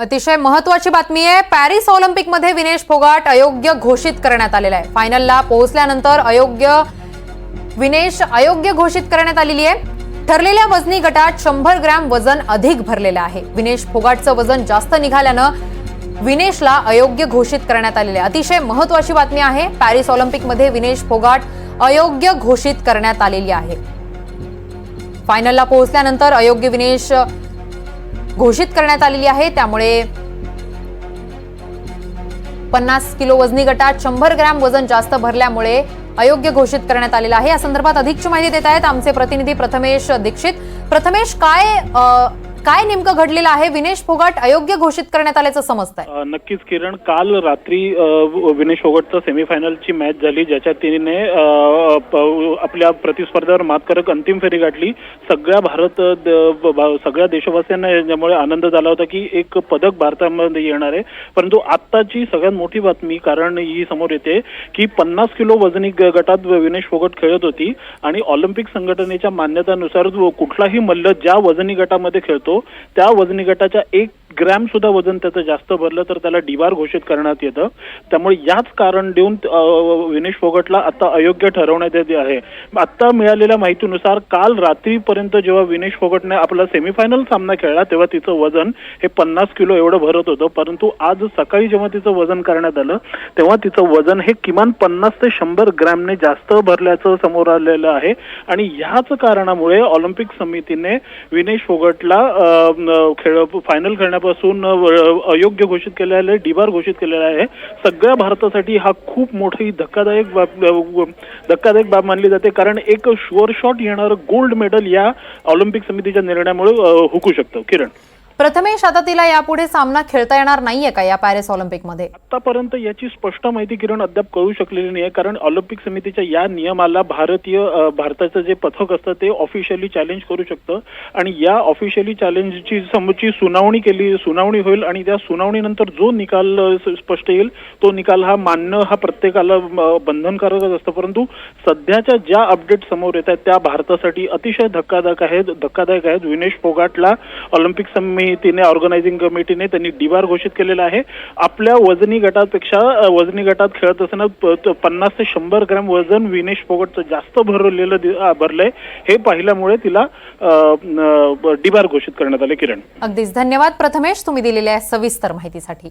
अतिशय महत्वाची बातमी आहे. पॅरिस ऑलिम्पिकमध्ये विनेश फोगाट अयोग्य घोषित करण्यात आलेला आहे. फायनलला पोहोचल्यानंतर अयोग्य विनेश अयोग्य घोषित करण्यात आलेली आहे. ठरलेल्या वजनी गटात शंभर ग्रॅम वजन अधिक भरलेलं आहे. विनेश फोगाटचं वजन जास्त निघाल्यानं विनेशला अयोग्य घोषित करण्यात आलेले आहे. अतिशय महत्वाची बातमी आहे. पॅरिस ऑलिम्पिकमध्ये विनेश फोगाट अयोग्य घोषित करण्यात आलेली आहे. फायनलला पोहोचल्यानंतर अयोग्य विनेश घोषित करण्यात आलेली आहे. त्यामुळे पन्नास किलो वजनी गटात शंभर ग्रॅम वजन जास्त भरल्यामुळे अयोग्य घोषित करण्यात आलेलं आहे. या संदर्भात अधिकची माहिती देत आहेत आमचे प्रतिनिधी प्रथमेश दीक्षित. प्रथमेश काय काय नेमकं घडलेलं आहे? विनेश फोगाट अयोग्य घोषित करण्यात आल्याचं समजत नक्कीच किरण काल रात्री विनेश फोगटचं सेमीफायनलची मॅच झाली ज्याच्यात तिने आपल्या प्रतिस्पर्ध्यावर मात करत अंतिम फेरी गाठली. सगळ्या भारत सगळ्या देशवासियांना याच्यामुळे आनंद झाला होता की एक पदक भारतामध्ये येणार आहे. परंतु आत्ताची सगळ्यात मोठी बातमी कारण ही समोर येते की पन्नास किलो वजनी ग- गटात विनेश फोगट खेळत होती आणि ऑलिम्पिक संघटनेच्या मान्यतानुसार कुठलाही मल्ल ज्या वजनी गटामध्ये खेळतो त्या वजनी गटाच्या एक ग्रॅम सुद्धा वजन त्याचं जास्त भरलं तर त्याला डिबार घोषित करण्यात येतं. त्यामुळे याच कारण देऊन विनेश फोगटला आता अयोग्य ठरवण्यात येते आहे. आता मिळालेल्या माहितीनुसार काल रात्रीपर्यंत जेव्हा विनेश फोगटने आपला सेमीफायनल सामना खेळला तेव्हा तिचं वजन हे पन्नास किलो एवढं भरत होतं. परंतु आज सकाळी जेव्हा तिचं वजन करण्यात आलं तेव्हा तिचं वजन हे किमान पन्नास ते शंभर ग्रॅमने जास्त भरल्याचं समोर आलेलं आहे. आणि ह्याच कारणामुळे ऑलिम्पिक समितीने विनेश फोगटला खेळ फायनल खेळण्यापासून अ, अयोग्य घोषित केलेलं आहे डिबार घोषित केलेला आहे. सगळ्या भारतासाठी हा खूप मोठी धक्कादायक बाब धक्कादायक बाब मानली जाते. कारण एक शुअर शॉट येणारं गोल्ड मेडल या ऑलिम्पिक समितीच्या निर्णयामुळे हुकू शकतं. किरण? प्रथमेश आता तिला यापुढे सामना खेळता येणार नाहीये का या पॅरिस ऑलिम्पिकमध्ये? आतापर्यंत याची स्पष्ट माहिती किरण अद्याप कळू शकलेली नाही कारण ऑलिम्पिक समितीच्या या नियमाला भारतीय भारताचं जे पथक असतं ते ऑफिशियली चॅलेंज करू शकतं. आणि या ऑफिशियली चॅलेंजची समोरची सुनावणी केली सुनावणी होईल आणि त्या सुनावणीनंतर जो निकाल स्पष्ट येईल तो निकाल हा मानणं हा प्रत्येकाला बंधनकारकच असतं. परंतु सध्याच्या ज्या अपडेट समोर येत आहेत त्या भारतासाठी अतिशय धक्कादायक आहेत धक्कादायक आहेत. विनेश फोगाटला ऑलिम्पिक तिने ऑर्गनायझिंग कमिटीने त्यांनी डीवार घोषित केलेला आहे. आपल्या वजनी गटापेक्षा वजनी गटात खेळत असताना पन्नास ते शंभर ग्रॅम वजन विनेश फोगटचं जास्त भरलेलं भरलंय. हे पाहिल्यामुळे तिला अ, डिबार घोषित करण्यात आले किरण. अगदीच. धन्यवाद. प्रथमेश तुम्ही दिलेल्या सविस्तर माहितीसाठी.